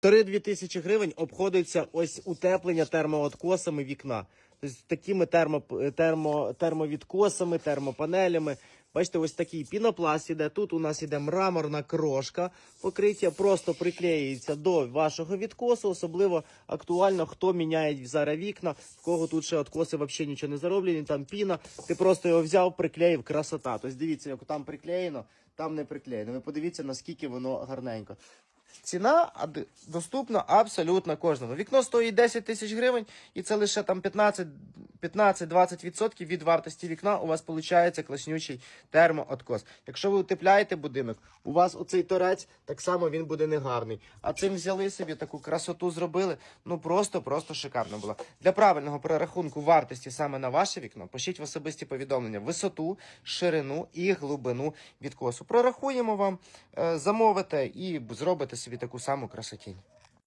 Півтори-дві тисячі гривень обходиться ось утеплення термооткосами вікна. Тобто такими термо, термо, термовідкосами, термопанелями. Бачите, ось такий пінопласт іде. Тут у нас іде мраморна крошка. Покриття просто приклеюється до вашого відкосу. Особливо актуально, хто міняє зараз вікна, в кого тут ще откоси взагалі нічого не зароблені, там піна. Ти просто його взяв, приклеїв, красота. Тобто дивіться, як там приклеєно, там не приклеєно. Ви подивіться, наскільки воно гарненько. Ціна доступна абсолютно кожному. Вікно стоїть 10 тисяч гривень, і це лише там 15 15-20% від вартості вікна у вас виходить класнючий термооткос. Якщо ви утепляєте будинок, у вас оцей торець так само він буде негарний. А цим взяли собі таку красоту зробили. Ну просто, просто шикарно було. Для правильного перерахунку вартості саме на ваше вікно, пишіть в особисті повідомлення висоту, ширину і глибину відкосу. Прорахуємо вам, е, замовите і зробите собі таку саму красотінь.